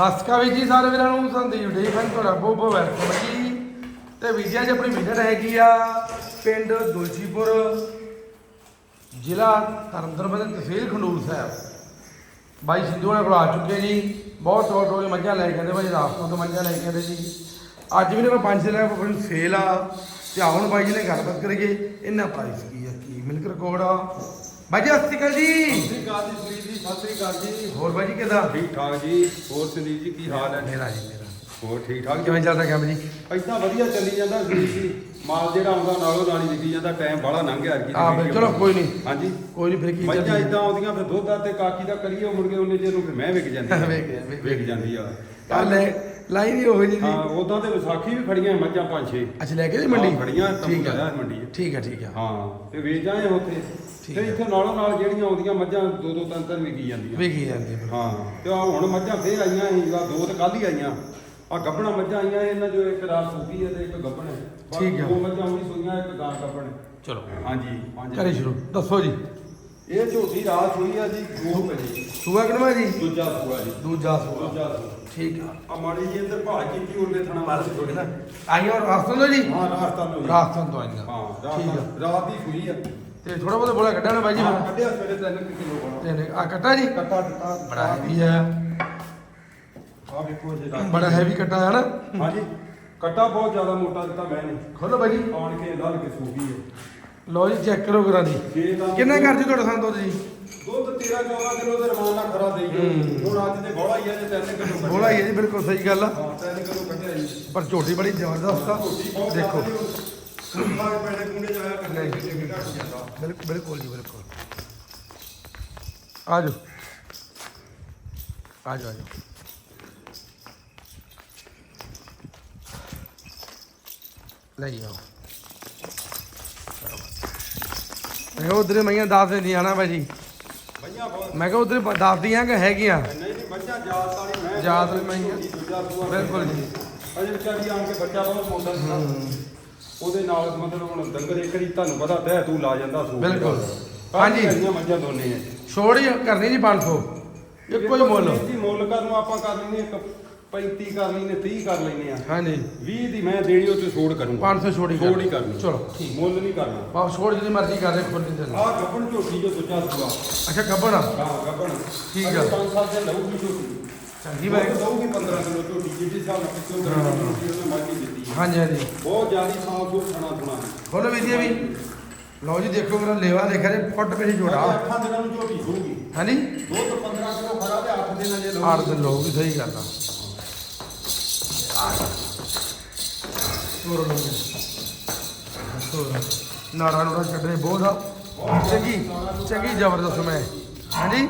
ਹਸਕਾ ਵੀ ਜੀ ਸਾਰੇ ਵੀਰਾਂ ਨੂੰ, ਸੰਦੀਪ ਡੇ ਫਨ ਤੁਹਾਡਾ ਬਹੁਤ ਬਹੁਤ ਵੈਲਕਮ ਜੀ। ਤੇ ਵੀਜਾ ਜੀ ਆਪਣੀ ਵਿਜ਼ਿਟ ਹੈਗੀ ਆ ਪਿੰਡ ਦੁਲਜੀਪੁਰ ਜ਼ਿਲ੍ਹਾ ਤਰਨਤਾਰਨ ਤਹਿਸੀਲ ਖੰਡੂਰ ਸਾਹਿਬ। ਬਾਈ ਸਿੰਧੂ ਵਾਲੇ ਕੋਲ ਆ ਚੁੱਕੇ ਜੀ, ਬਹੁਤ ਟੋਲ ਟੋਲ ਮੱਝਾਂ ਲੈ ਕੇ ਆਉਂਦੇ, ਬਾਈ ਰਾਸਤੋਂ ਤੋਂ ਮੱਝਾਂ ਲੈ ਕੇ ਆਉਂਦੇ ਜੀ। ਅੱਜ ਵੀ ਨੇ ਕੋਲ ਪੰਜ ਛੇ ਲੈ ਕੇ ਆਪਣੀ ਸੇਲ ਆ, ਤੇ ਹੁਣ ਬਾਈ ਜੀ ਨੇ ਗੱਲਬਾਤ ਕਰੀਏ ਇਹਨਾਂ ਪ੍ਰਾਈਸ ਕੀ ਆ, ਕੀ ਮਿਲਕ ਰਿਕਾਰਡ ਆ ਬਾਈ ਜੀ ਸਤਿ ਸ਼੍ਰੀ ਅਕਾਲ ਜੀ। ਸਤਿ ਸ੍ਰੀ ਅਕਾਲ ਜੀ ਸੁਨੀਲ ਜੀ ਸਤਿ ਸ੍ਰੀ ਅਕਾਲ ਜੀ। ਹੋਰ ਬਾਈ ਜੀ ਕਿਦਾਂ? ਠੀਕ ਠਾਕ ਜੀ। ਹੋਰ ਸੁਨੀਲ ਜੀ ਕੀ ਹਾਲ ਹੈ? ਮੇਰਾ ਜੀ ਮੇਰਾ। ਹੋਰ ਠੀਕ ਠਾਕ ਕਿਵੇਂ ਚੱਲਦਾ ਕੰਮ ਜੀ? ਇਦਾਂ ਵਧੀਆ ਚੱਲੀ ਜਾਂਦਾ ਸੁਨੀਲ ਜੀ। ਮਾਲ ਜਿਹੜਾ ਆਉਂਦਾ ਨਾਲੋਂ ਨਾਲ ਹੀ ਵਿਕੀ ਜਾਂਦਾ ਟਾਈਮ ਬੜਾ ਲੰਘ ਗਿਆ ਕੀ ਆ ਬਈ ਚਲੋ ਕੋਈ ਨਹੀਂ ਹਾਂਜੀ। ਕੋਈ ਨਹੀਂ ਫਿਰ ਕੀ ਮੱਝਾਂ ਚੱਲਦੀ ਇਦਾਂ ਆਉਂਦੀਆਂ ਫਿਰ ਦੁੱਧ ਦਾ ਤੇ ਕਾਕੀ ਦਾ ਕਰੀਏ ਉਹ ਮੁੜ ਕੇ ਉਹਨੇ ਜੇ ਨੂੰ ਫਿਰ ਮੈਂ ਵਿਕ ਜਾਂਦੀ ਆ। ਵਿਕ ਵਿਕ ਵਿਕ ਜਾਂਦੀ ਆ। ਕੱਲ ਲਾਈ ਨਹੀਂ ਉਹ ਜੀ ਹਾਂ ਉਦਾਂ ਤੇ ਵਿਸਾਖੀ ਵੀ ਖੜੀਆਂ ਮੱਝਾਂ ਪੰਜ ਛੇ। ਅੱਛਾ ਲੈ ਕੇ ਜੀ ਮੰਡੀ? ਹਾਂ, ਖੜੀਆਂ ਠੀਕ ਹੈ ਮੰਡੀ 'ਚ। ਠੀਕ ਹੈ ਠੀਕ ਹੈ ਹਾਂ ਤੇ ਵੇਚ ਆਏ ਉੱਥੇ। ਠੀਕ ਤੇ ਆ। ਇੱਥੇ ਨਾਲੋਂ ਨਾਲ ਜਿਹੜੀਆਂ ਆਉਂਦੀਆਂ ਮੱਝਾਂ ਦੋ ਦੋ ਤਿੰਨ ਤਿੰਨ ਵਿਕੀ ਜਾਂਦੀਆਂ। ਵੇਖੀ ਜਾਂਦੀ ਹੈ ਹਾਂ ਤੇ ਆ ਹੁਣ ਮੱਝਾਂ ਫੇਰ ਆਈਆਂ ਸੀ ਆ ਦੋ ਤੇ ਕੱਲ ਹੀ ਆਈਆਂ। ਆ ਗੱਬਣਾ ਮੱਝਾਂ ਆਈਆਂ ਇਹਨਾਂ ਜੋ ਇੱਕ ਰਾਤ ਸੂਕੀ ਹੈ ਤੇ ਇੱਕ ਗੱਬਣ ਹੈ ਠੀਕ ਆ। ਦੋ ਮੱਝਾਂ ਵੀ ਸੂਈਆਂ ਇੱਕ ਗਾਂ ਗੱਬਣ ਹੈ। ਚਲੋ। ਹਾਂਜੀ ਪੰਜ ਕਰੀ ਸ਼ੁਰੂ। ਦੱਸੋ ਜੀ। ਇਹ ਝੋਟੀ ਰਾਤ ਸੂਈ ਆ ਜੀ 2 ਵਜੇ। ਸੂਆ ਕਿਨਵਾ ਜੀ ਦੂਜਾ ਸੂਆ ਜੀ। ਦੂਜਾ ਸੂਆ। ਦੂਜਾ ਸੂਆ। ਠੀਕ ਹੈ ਆ ਮਾੜੀ ਜੀ ਇੱਧਰ ਭਾਲ ਕੀਤੀ ਉਹਨੇ ਥਣਾ ਮਾਰ ਕੇ ਥੋੜੀ ਨਾ ਆਈਆਂ ਰਾਸਤੋਂ ਤੋਂ ਜੀ? ਹਾਂ ਰਾਸਤਾਨ ਨੂੰ ਰਾਸਤੋਂ ਤੋਂ ਆਈਆਂ। ਹਾਂ ਠੀਕ ਹੈ ਰਾਤ ਰਾਤ ਦੀ ਸੂਈ ਆ। ਤੇ ਥੋੜਾ ਬਹੁਤ ਬੋਲਾ ਕੱਢਣਾ ਬਾਈ ਜੀ ਹਾਂ, ਕੱਢਿਆ ਸਵੇਰੇ ਤਿੰਨ ਕੁ ਕਿਲੋ ਬਣਾ ਤੇ ਆ ਕੱਟਾ ਜੀ? ਕੱਟਾ ਦਿੱਤਾ ਬੜਾ ਹੈਵੀ ਹੈ ਆ ਵੇਖੋ ਜੀ ਰਾਤ ਬੜਾ ਹੈਵੀ ਕੱਟਾ ਹੈ ਨਾ। ਹਾਂਜੀ। ਕੱਟਾ ਬਹੁਤ ਜ਼ਿਆਦਾ ਮੋਟਾ ਦਿੱਤਾ ਮੈਂ ਨੇ। ਖੋਲੋ ਬਾਈ ਜੀ। ਆਣ ਕੇ ਲੱਲ ਕੇ ਸੂਗੀ ਹੈ ਲਓ ਜੀ ਚੈੱਕ ਕਰੋ ਦਾ ਕਿੰਨਾ ਕਰ ਜੀ ਤੁਹਾਡਾ ਦੁੱਧ ਜੀ? ਦੁੱਧ 13 14 ਕਿਲੋ ਦੇ ਰਮਾਨ ਨਾਲ ਖਰਾ ਦੇਈ ਹੂੰ। ਹੁਣ ਅੱਜ ਤੇ ਬੋਲਾ ਹੀ ਆ ਜੇ 3 ਕਿਲੋ। ਬੋਲਾ ਹੀ ਹੈ ਜੀ ਬਿਲਕੁਲ ਸਹੀ ਗੱਲ ਆ। ਹਾਂ 3 ਕਿਲੋ ਕੱਢਿਆ ਜੀ। ਪਰ ਝੋਟੀ ਬੜੀ ਜ਼ਬਰਦਸਤ ਆ। ਦੇਖੋ। ਪੈਣੇ ਕੁੰਡੇ ਬਿਲਕੁਲ ਬਿਲਕੁਲ ਜੀ ਬਿਲਕੁਲ। ਆ ਜਾਓ। ਆ ਜਾਓ ਆ ਜਾਓ। ਲੈ ਆਓ। ਮੈਂ ਕਿਹਾ ਉਧਰੇ ਮਈਆਂ ਦੱਸ ਦਿੰਦੀਆਂ ਨਾ ਭਾਜੀ। ਮਈਆਂ ਬਹੁਤ ਮੈਂ ਕਿਹਾ ਉਧਰੇ ਦੱਸਦੀਆਂ ਕਿ ਹੈਗੀਆਂ? ਨਹੀਂ ਨਹੀਂ ਮੱਝਾਂ ਜਾਤ ਵਾਲੀ ਮੈਂ ਜਾਤ ਵਾਲੀ ਮਈਆਂ। ਬਿਲਕੁਲ ਜੀ। ਅਜੇ ਵਿਚਾਰੀ ਆਣ ਕੇ ਬੱਚਾ ਬਹੁਤ ਮੋਟਾ ਸੀ ਉਹਦੇ ਨਾਲ ਮਤਲਬ ਹੁਣ ਡੰਗਰ ਇੱਕ ਵਾਰੀ ਤੁਹਾਨੂੰ ਪਤਾ ਤੈ ਤੂੰ ਲਾ ਜਾਂਦਾ ਸੂ ਬਿਲਕੁਲ। ਹਾਂਜੀ। ਮੱਝਾਂ ਦੋਨੇ ਹੈ ਛੋੜ ਹੀ ਕਰਨੀ ਜੀ 500 ਇੱਕੋ ਹੀ ਮੁੱਲ। ਜੀ ਮੁੱਲ ਕਰਨ ਨੂੰ ਆਪਾਂ ਕਰ ਲੈਨੇ ਇੱਕ 35 ਕਰ ਲੈਨੇ 30 ਕਰ ਲੈਨੇ ਆ। ਹਾਂਜੀ। 20 ਦੀ ਮੈਂ ਦੇਣੀ ਉਹ ਤੇ ਛੋੜ ਕਰੂੰਗਾ। 500 ਛੋੜ ਹੀ ਛੋੜ ਕਰਨੀ। ਹੀ ਕਰਨੀ। ਚਲੋ, ਠੀਕ। ਮੁੱਲ ਨਹੀਂ ਕਰਨਾ। ਬਾਪ ਛੋੜ ਜਿੰਨੀ ਮਰਜ਼ੀ ਕਰ ਦੇ ਖੁੱਲ ਨਹੀਂ ਆਹ ਗੱਪਣ ਝੋਟੀ ਜੋ ਦੂਜਾ ਸੂਆ। ਅੱਛਾ ਗੱਬਣ ਆ? ਹਾਂ ਗੱਪਣ ਠੀਕ ਆ। 5 ਸਾਲ ਦੇ ਲਊਗੀ ਝੋਟੀ। ਚੰਗੀ ਬਾਈ ਦਊਗੀ 15 ਕਿਲੋ ਝੋਟੀ ਨਾਲ ਕਿਲੋ ਗ੍ਰਾਮ ਝੋਟੀ ਉਹਨੇ ਮਾਗੀ ਦਿੱਤੀ। ਹਾਂਜੀ ਹਾਂਜੀ। ਬਹੁਤ ਜ਼ਿਆਦਾ ਸਾਫ਼ ਸੁਥਰਾ ਖਾਣਾ ਥੁਣਾ ਖੋਲੋ ਵੀ ਜੀ ਵੀ। ਲਓ ਜੀ ਦੇਖੋ ਮੇਰਾ ਲੇਵਾ ਦੇਖਿਆ ਜੇ ਫੁੱਟ ਪੇ ਜੋੜਾ ਅੱਠਾਂ ਦਿਨਾਂ ਨੂੰ ਝੋਟੀ ਹੋਊਗੀ। ਹਾਂਜੀ। ਦੁੱਧ 15 ਕਿਲੋ ਖਰਾ ਤੇ 8 ਦਿਨਾਂ ਜੇ ਆੜ ਦੇ ਲੋਕ ਵੀ ਸਹੀ ਕਰਦਾ ਤੋਰੋ ਲਓ ਜੀ ਨਾੜਾ ਨੂੜਾ ਛੱਡਣੇ ਬਹੁਤ ਆ। ਚੰਗੀ ਚੰਗੀ ਜ਼ਬਰਦਸਤ ਮੈਂ। ਹਾਂਜੀ?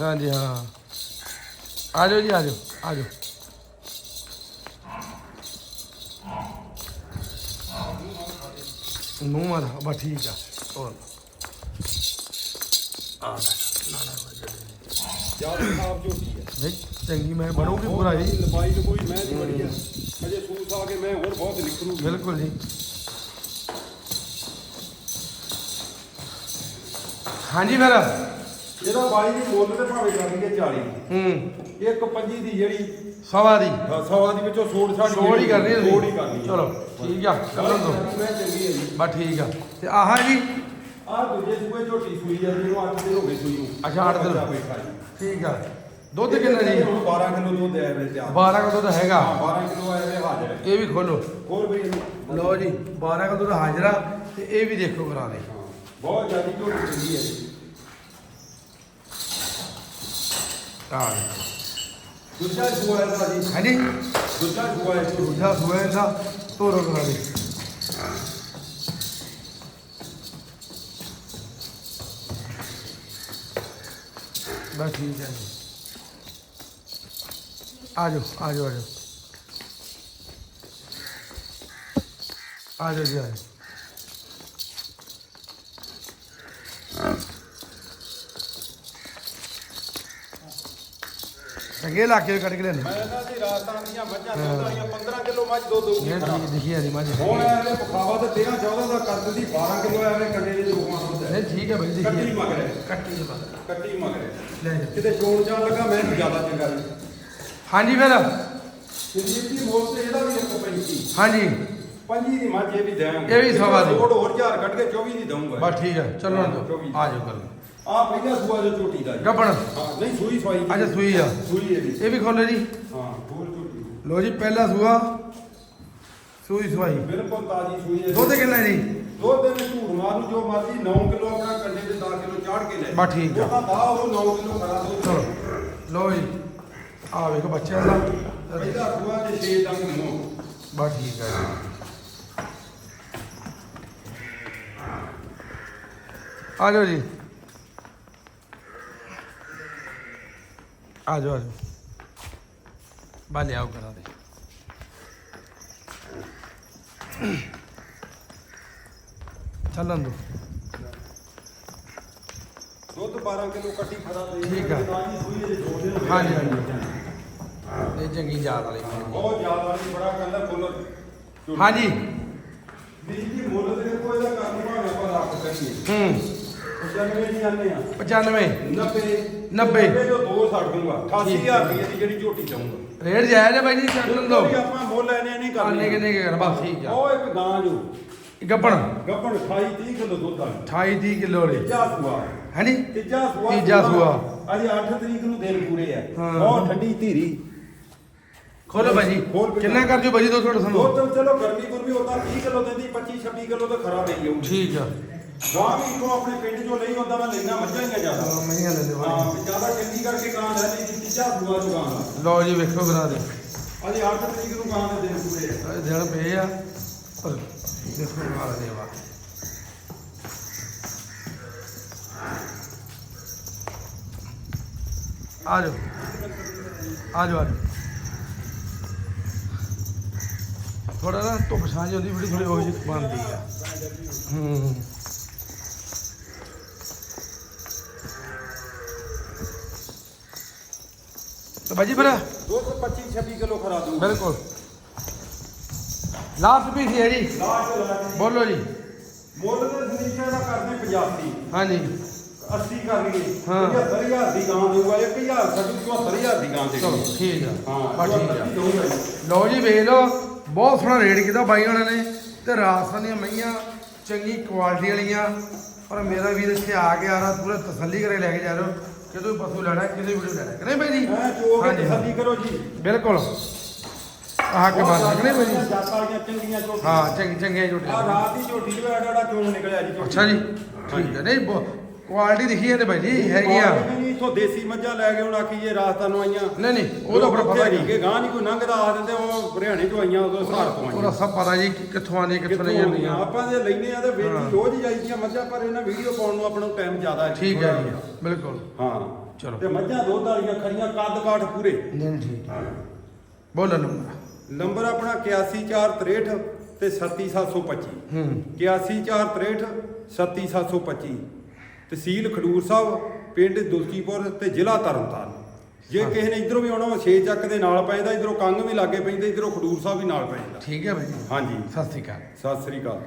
ਹਾਂਜੀ, ਹਾਂ। ਆ ਜਾਓ ਜੀ ਆ ਜਾਓ ਆ ਜਾਓ ਨੂੰ ਮਾਰ, ਬਸ ਠੀਕ ਆ। ਹੋਰ। ਆ। ਜ਼ਿਆਦਾ ਸਾਫ਼ ਝੋਟੀ ਹੈ ਨਹੀਂ ਚੰਗੀ ਮੈਂ ਬਣੂਗੀ ਪੂਰਾ ਜੀ ਲੰਬਾਈ ਤੇ ਕੋਈ ਮੈਂ ਨਹੀਂ ਹੈ ਅਜੇ ਸੂਸ ਆ ਕੇ ਮੈਂ ਹੋਰ ਬਹੁਤ ਨਿਕਲੂਗੀ ਬਿਲਕੁਲ ਜੀ। ਹਾਂਜੀ ਫਿਰ। ਇਹਦਾ ਬਾਈ ਦੀ ਮੁੱਲ ਤੇ ਭਾਵੇਂ ਕਰ ਲਈਏ 40 ਹੂੰ। ਇੱਕ ਪੰਜੀ ਦੀ ਜਿਹੜੀ ਸਵਾ ਦੀ। ਸਵਾ ਦੀ ਵਿੱਚੋਂ ਸੋੜ ਛਾੜ ਛੋੜ ਹੀ ਕਰਨੀ ਹੈ ਸੋੜ ਹੀ ਕਰਨੀ ਹੈ। ਚਲੋ ਠੀਕ ਆ ਕਰਨ ਦੋ ਮੈਂ ਚੰਗੀ ਹੈ ਜੀ। ਬਸ ਠੀਕ ਆ। ਤੇ ਆਹ ਜੀ। ਆਹ ਦੂਜੇ ਸੂਏ ਝੋਟੀ ਸੂਈ ਆ ਜਿਹਨੂੰ 8 ਦਿਨ ਹੋ ਗਏ ਸੂਈ ਨੂੰ। ਅੱਛਾ, ਅੱਠ ਦਿਨ। ਬੱਚਾ ਬੈਠਾ ਜੀ। ਠੀਕ ਆ। ਦੁੱਧ ਕਿੰਨਾ ਜੀ? ਹੁਣ 12 ਕਿਲੋ ਦੁੱਧ ਆਇਆ ਵੇ ਤਿਆਰ 12 ਕਿਲੋ ਦੁੱਧ ਹੈਗਾ। ਹਾਂ 12 ਕਿਲੋ ਵੇ ਹਾਜ਼ਰ। ਹੈ ਇਹ ਵੀ ਖੋਲੋ। ਹੋਰ ਵੀ ਇਹਨੂੰ ਲਓ ਜੀ 12 ਕਿਲੋ ਦੁੱਧ ਹਾਜ਼ਰਾ ਤੇ ਇਹ ਵੀ ਦੇਖੋ ਕਰਾ ਦੇ ਹਾਂ, ਬਹੁਤ ਜ਼ਿਆਦਾ ਝੋਟੀ ਚੰਗੀ ਹੈ। ਜੀ ਆ ਦੂਜਾ ਸੂਆ ਇਹਦਾ ਜੀ ਹਾਂਜੀ ਦੂਜਾ ਸੂਆ ਹੈ ਦੂਜਾ ਸੂਏ ਦਾ ਤੋਰੋ ਕਰਾ ਦੇ ਬਸ ਠੀਕ ਹੈ ਜੀ। ਆ ਜਾਓ ਆ ਜਾਓ ਆ ਜਾਓ ਆ ਜਾਓ ਜੀ ਆ ਜਾਓ ਚੰਗੇ ਇਲਾਕੇ ਕੱਢ ਕੇ ਲਿਆਂਦੇ। ਮੈਂ ਇਹਨਾਂ ਦੀ ਰਾਜਸਥਾਨ ਦੀਆਂ ਮੱਝਾਂ ਦੁੱਧ ਵਾਲੀਆਂ 15 ਕਿਲੋ ਮੱਝ ਦੋ ਦੋ ਇਹ ਦਿਖੀ ਆ ਦੀ ਮੱਝ। ਹੁਣ ਇਹਨੇ ਪਖਾਵਾ ਤੇ 13 14 ਦਾ ਕਰ ਦਿੰਦੀ 12 ਕਿਲੋ ਐਵੇਂ ਕੰਡੇ ਦੇ ਜੋਗਾਂ ਦੁੱਧ ਹੈ। ਨਹੀਂ ਠੀਕ ਹੈ ਬਾਈ ਕੱਟੀ ਦੇਖੀ ਮਗਰ ਕੱਟੀ ਬਾਅਦ ਕੱਟੀ ਮਗਰ ਹੈ। ਲੈ ਜਾ। ਕਿਤੇ ਚੋਣ ਚਾਣ ਲੱਗਾ ਮੈਂ ਜ਼ਿਆਦਾ ਚੰਗਾ ਜੀ ਹਾਂਜੀ ਫਿਰ। ਸੰਜੀਵ ਤੇ ਇਹਦਾ ਵੀ ਹਾਂਜੀ। ਪੰਜੀ ਦੀ ਮੱਝ ਇਹ ਵੀ ਦੇਵਾਂਗੇ। ਇਹ ਵੀ ਸਵਾ ਦੀ। ਥੋੜਾ ਹੋਰ ਹਜ਼ਾਰ ਕੱਢ ਕੇ 24 ਦੀ ਦਊਂਗਾ। ਬਸ ਠੀਕ ਹੈ ਚਲੋ। ਆ ਜਾਓ ਗੱਲ ਆ ਪਹਿਲਾ ਸੂਆ ਜੋ ਝੋਟੀ ਦਾ ਜੀ। ਗੱਬਣ। ਹਾਂ ਨਹੀਂ ਸੂਈ ਸਵਾਈ। ਅੱਛਾ ਸੂਈ ਆ। ਸੂਈ ਇਹਦੀ। ਇਹ ਵੀ ਖੋਲੇ ਜੀ। ਹਾਂ ਹੋਰ ਝੋਟੀ ਲੋ ਜੀ ਪਹਿਲਾ ਸੂਆ। ਸੂਈ ਸਵਾਈ। ਬਿਲਕੁਲ ਤਾਜੀ ਸੂਈ ਹੈ ਦੁੱਧ ਕਿੰਨਾ ਜੀ? ਦੇ ਝੂਠ ਮਾਰ ਨੂੰ ਜੋ ਮਰਜ਼ੀ 9 ਕਿਲੋ ਆਪਣਾ ਕੰਡੇ ਦੇ 10 ਕਿਲੋ ਚਾੜ ਕੇ ਲੈ। ਬਸ ਠੀਕ ਆ। ਉਹਦਾ ਦਾ ਉਹ 9 ਕਿਲੋ ਖੜਾ ਦੁੱਧ ਚਲੋ। ਲੋ ਜੀ। ਆ ਵੇਖੋ ਬੱਚਿਆਂ ਦਾ। ਪਹਿਲਾ ਸੂਆ ਤੇ 6 ਤੱਕ ਮੋ ਬਸ ਠੀਕ ਹੈ ਆ ਜਾਓ ਜੀ। ਆ ਜਾਓ ਆ ਜਾਓ। ਬਾਲੇ ਆਓ ਕਰਾ ਦੇ। ਚੱਲਣ ਦੋ। ਦੁੱਧ 12 ਕਿਲੋ ਕੱਟੀ ਖੜਾ ਦੇ ਠੀਕ ਆ। ਦੋ। ਹਾਂਜੀ ਹਾਂਜੀ। ਇਹ ਚੰਗੀ ਜਾਤ ਵਾਲੀ। ਬਹੁਤ ਜ਼ਿਆਦਾ ਨਹੀਂ ਬੜਾ ਕਹਿੰਦਾ ਮੁੱਲ। ਹਾਂਜੀ। ਵੀਰ ਜੀ ਮੁੱਲ ਦੇ ਕੋਈ ਦਾ ਕੰਮ ਭਾਵੇਂ ਆਪਾਂ ਰੱਖ ਸਕੀਏ। ਹੂੰ। 95 ਦੀ ਜਾਂਦੇ ਆ। 95 90 90 ਜੋ ਦੋ ਛੱਡ ਦੂੰਗਾ। 88000 ਰੁਪਏ ਦੀ ਜਿਹੜੀ ਝੋਟੀ ਚਾਹੂੰਗਾ ਰੇਟ ਜਾਇਜ਼ ਹੈ ਬਾਈ ਜੀ ਚੱਲਣ ਦੋ ਆਪਾਂ ਮੁੱਲ ਐਨੇ ਨਹੀਂ ਕਰਨੇ। ਆਨੇ ਕਿੰਨੇ ਕਰ ਬਸ ਠੀਕ ਆ। ਉਹ ਇੱਕ ਗਾਂ ਜੋ। ਗੱਪਣ। ਗੱਪਣ 28 30 ਕਿਲੋ ਦੁੱਧ ਆ। 28 30 ਕਿਲੋ ਰੇ ਤੀਜਾ ਸੂਆ। ਹਾਂਜੀ। ਤੀਜਾ ਸੂਆ ਤੀਜਾ ਸੂਆ। ਅਜੇ 8 ਤਰੀਕ ਨੂੰ ਦਿਨ ਪੂਰੇ ਆ। ਬਹੁਤ ਠੰਡੀ ਧੀਰੀ। ਖੋਲੋ ਬਾਈ ਜੀ ਖੋਲ ਕੇ ਕਿੰਨਾ ਕਰ ਦਿਓ ਬਾਈ ਜੀ ਦੋ ਤੁਹਾਡੇ ਸਾਨੂੰ ਉਹ ਤਾਂ ਚਲੋ ਗਰਮੀ ਗੁਰਮੀ ਉਦਾਂ 30 ਕਿਲੋ ਦਿੰਦੀ 25 26 ਕਿਲੋ ਤਾਂ ਖਰਾ ਦੇਈ ਜਾਊ ਠੀਕ ਆ। ਗਾਂ ਵੀ ਇੱਕੋ ਆਪਣੇ ਪਿੰਡ ਚੋਂ ਲਈ ਹੁੰਦਾ ਮੈਂ ਲੈਣਾ ਮੱਝਾਂ ਹੀ ਆ ਜ਼ਿਆਦਾ। ਚਲੋ ਮਹੀਆਂ ਲੈ ਲਿਓ ਹਾਂ ਵੀ ਜ਼ਿਆਦਾ ਚੰਗੀ ਕਰਕੇ ਗਾਂ ਲੈ ਲਈ ਦੀ ਤੀਜਾ ਸੂਆ ਜੋ ਗਾਂ। ਦਾ ਲਓ ਜੀ ਵੇਖੋ ਕਰਾ ਦੇ। ਅਜੇ 8 ਤਰੀਕ ਨੂੰ ਗਾਂ ਦੇ ਦਿਨ ਪੂਰੇ ਆ। ਇਹ ਦਿਨ ਪਏ ਆ। ਪਰ ਦੇਖੋ ਮਾਰ ਦੇਵਾ ਆ ਜਾਓ। ਆ ਜਾਓ ਆ ਜਾਓ। ਥੋੜਾ ਨਾ ਧੁੱਪ ਛਾਂ ਜਿਹੀ ਹੁੰਦੀ ਬੜੀ ਥੋੜੀ ਹੋ ਜਿਹੀ ਬਣਦੀ ਆ। ਹੂੰ। ਤੇ ਬਾਜੀ ਫਿਰ। ਦੁੱਧ 25 26 ਕਿਲੋ ਖਰਾ ਦੂੰ ਬਿਲਕੁਲ। ਲਾਸਟ ਵੀ ਸੀ ਹੈ ਜੀ। ਲਾਸਟ ਬੋਲੋ ਜੀ। ਮੁੱਲ ਤੇ ਸਨੀਚਾ ਦਾ ਕਰਦੇ 85 ਹਾਂਜੀ। 80 ਕਰ ਲਈਏ। ਹਾਂ। 75000 ਦੀ ਗਾਂ ਦੇਊਗਾ 1000 ਛੱਡੂ 74000 ਦੀ ਗਾਂ ਦੇ ਚਲੋ ਠੀਕ ਆ। ਹਾਂ ਠੀਕ ਆ। 74 ਦਊਂਗਾ ਜੀ। ਲਓ ਜੀ ਵੇਖ ਲਓ। ਬਹੁਤ ਸੋਹਣਾ ਰੇਟ ਕੀਤਾ ਬਾਈ ਉਹਨਾਂ ਨੇ ਤੇ ਰਾਜਸਥਾਨ ਦੀਆਂ ਮਈਆਂ ਚੰਗੀ ਕੁਆਲਿਟੀ ਵਾਲੀਆਂ। ਪਰ ਮੇਰਾ ਵੀਰ ਇੱਥੇ ਆ ਕੇ ਆ ਰਹਾ ਪੂਰਾ ਤਸੱਲੀ ਕਰੇ ਲੈ ਕੇ ਜਾ ਰਹੇ। ਹੋ ਕਿਦੋਂ ਵੀ ਪਸ਼ੂ ਲੈਣਾ ਕਿਦੋਂ ਵੀਡੀਓ ਲੈਣਾ ਕਿ ਨਹੀਂ ਬਾਈ ਜੀ? ਮੈਂ ਚੋ ਕੇ ਤਸੱਲੀ ਕਰੋ ਜੀ। ਬਿਲਕੁਲ। ਆਹ ਕੇ ਬਾਤ ਨਹੀਂ ਬਾਈ ਜੀ? ਵਾਲੀਆਂ ਚੰਗੀਆਂ ਝੋਟੀਆਂ। ਹਾਂ ਚੰਗੀ ਚੰਗੀਆਂ ਆ ਝੋਟੀਆਂ ਰਾਤ ਦੀ ਝੋਟੀ ਜੋ ਐਡਾ ਐਡਾ ਚੋਣ ਨਿਕਲਿਆ ਜੀ। ਅੱਛਾ ਜੀ ਠੀਕ ਹੈ। ਨਹੀਂ ਕੁਆਲਿਟੀ ਦਿਖੀ ਹੈ ਤੇ ਬਾਈ ਜੀ ਹੈਗੀਆਂ ਨਹੀਂ ਇਥੋਂ ਦੇਸੀ ਮੱਝਾਂ ਲੈ ਕੇ ਹੁਣ ਆਖੀਏ ਰਾਜਸਥਾਨ ਨੂੰ ਆਈਆਂ। ਨਹੀਂ ਨਹੀਂ ਉਹ ਤਾਂ ਆਪਣਾ ਪਤਾ ਹੀ ਕਿ ਗਾਂ ਨਹੀਂ ਕੋਈ ਲੰਘਦਾ ਆ ਦਿੰਦੇ ਉਹ ਹਰਿਆਣੇ ਤੋਂ ਆਈਆਂ ਉਦੋਂ ਹਿਸਾਰ ਤੋਂ ਉਹਦਾ ਆਈਆਂ ਸਭ ਪਤਾ ਜੀ ਕਿ ਕਿੱਥੋਂ ਆਉਂਦੀਆਂ ਕਿੱਥੋਂ ਨਹੀਂ ਆਉਂਦੀਆਂ। ਆਪਾਂ ਜੇ ਲੈਨੇ ਆ ਤੇ। ਵੇਚੀ ਰੋਜ਼ ਹੀ ਜਾਈਦੀਆਂ ਮੱਝਾਂ ਪਰ ਇਹਨਾਂ ਵੀਡੀਓ ਪਾਉਣ ਨੂੰ ਆਪਣਾ ਟਾਈਮ ਜ਼ਿਆਦਾ ਹੈ। ਠੀਕ ਹੈ ਜੀ ਬਿਲਕੁਲ। ਹਾਂ। ਚਲੋ। ਤੇ ਮੱਝਾਂ ਦੁੱਧ ਵਾਲੀਆਂ ਖੜੀਆਂ ਕੱਦ ਕਾਠ ਪੂਰੇ। ਨਹੀਂ ਨਹੀਂ, ਠੀਕ। ਹੈ। ਬੋਲੋ ਨੰਬਰ। ਨੰਬਰ ਆਪਣਾ 8143 ਤੇ 37725 ਹੂੰ। 8143 37725 ਤਹਿਸੀਲ ਖਡੂਰ ਸਾਹਿਬ ਪਿੰਡ ਦੁਲਕੀਪੁਰ ਤੇ ਜ਼ਿਲ੍ਹਾ ਤਰਨਤਾਰਨ। ਜੇ। ਕਿਸੇ ਨੇ ਇਧਰੋਂ ਵੀ ਆਉਣਾ ਛੇ ਚੱਕ ਦੇ ਨਾਲ ਪੈਂਦਾ ਇਧਰੋਂ ਕੰਗ ਵੀ ਲਾਗੇ ਪੈਂਦਾ ਇਧਰੋਂ ਖਡੂਰ ਸਾਹਿਬ ਵੀ ਨਾਲ ਪੈਂਦਾ ਠੀਕ ਹੈ ਭਾਈ ਜੀ। ਹਾਂਜੀ। ਸਤਿ ਸ਼੍ਰੀ ਅਕਾਲ। ਸਤਿ ਸ੍ਰੀ ਅਕਾਲ।